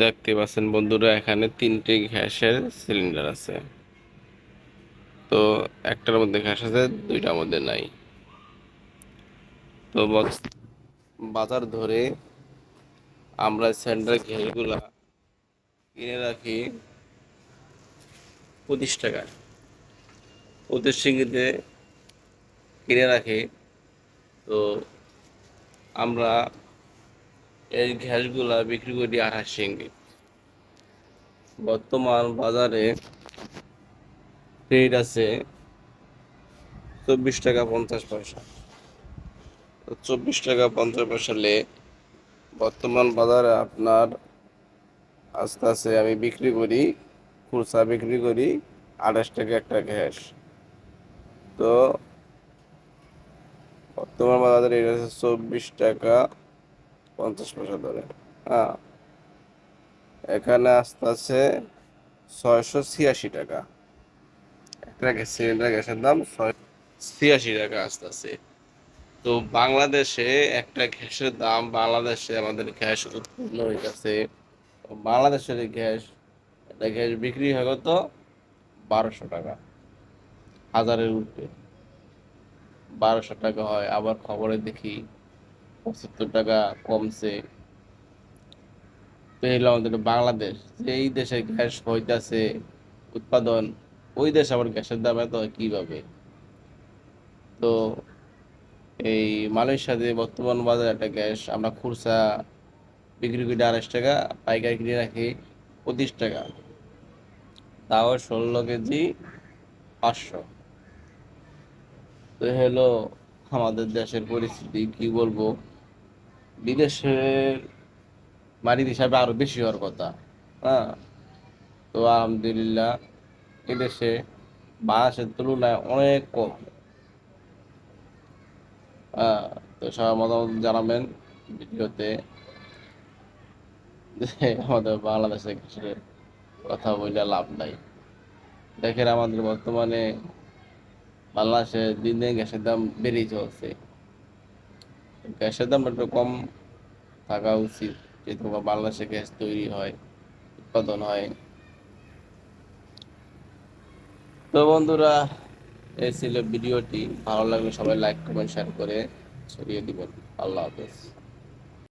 দেখতে পাচ্ছেন বন্ধুরা, এখানে তিনটে গ্যাসের সিলিন্ডার আছে। তো একটার মধ্যে গ্যাস আছে, দুইটার মধ্যে নাই। তো বাজার ধরে আমরা স্যান্ডার গ্যাসগুলা কিনে রাখি পঁচিশ টাকায়। ওদের সিঙ্গিতে কিনে রাখি। তো আমরা এই গ্যাসগুলা বিক্রি করি আঠাশ সিঙ্গি বর্তমান বাজারে রেট আছে চব্বিশ টাকা পঞ্চাশ পয়সা। চব্বিশ টাকা পঞ্চাশ পয়সা লে বর্তমান বাজারে আপনার আস্তে আস্তে আমি বিক্রি করি, খুচরা বিক্রি করি আঠাশ টাকা একটা গ্যাস তো বর্তমান বাজারে রেট আছে চব্বিশ টাকা পঞ্চাশ পয়সা ধরে। হ্যাঁ। এখানে আসতে আছে ছয়শো ছিয়াশি টাকা। একটা সিলিন্ডার, গ্যাসের দাম ছয় ছিয়াশি টাকা তো বাংলাদেশে একটা গ্যাসের দাম বাংলাদেশে আমাদের গ্যাস উৎপন্ন হইতেছে। বাংলাদেশের গ্যাস একটা গ্যাস বিক্রি হয় কত? বারোশো টাকা। হাজারের উপরে বারোশো টাকা হয়। আবার খবরে দেখি পঁচাত্তর টাকা কমছে। আমাদের বাংলাদেশ। এই দেশে গ্যাস হইতাছে, উৎপাদন, ওই দেশ আবার গ্যাসের দাম এত কীভাবে? তো এই মালয়েশিয়াতে বর্তমান বাজারে একটা গ্যাস আমরা খুরসা বিক্রি করি আড়াইশ টাকা, পাইকারি কিনে রাখি পঁচিশ টাকা। তাও ষোলো কেজি পাঁচশো। তো হলো আমাদের দেশের পরিস্থিতি, কি বলব? বিদেশের বাড়ির হিসাবে আরও বেশি হওয়ার কথা। হ্যাঁ। তো আলহামদুলিল্লাহ, এদেশে বাংলাদেশের তুলনায় অনেক কম। হ্যাঁ তো সবাই মতামত জানাবেন ভিডিওতে। আমাদের বাংলাদেশে গ্যাসের কথা বললে লাভ নাই। দেখেন আমাদের বর্তমানে বাংলাদেশে দিন দিন গ্যাসের দাম বেড়েই চলছে। গ্যাসের দাম একটু কম থাকা উচিত, যেহেতু বাংলাদেশে গ্যাস তৈরি হয়, উৎপাদন হয়। তো বন্ধুরা, এই ছিল ভিডিওটি। ভালো লাগলে সবাই লাইক কমেন্ট শেয়ার করে ছড়িয়ে দিবেন। আল্লাহ হাফেজ।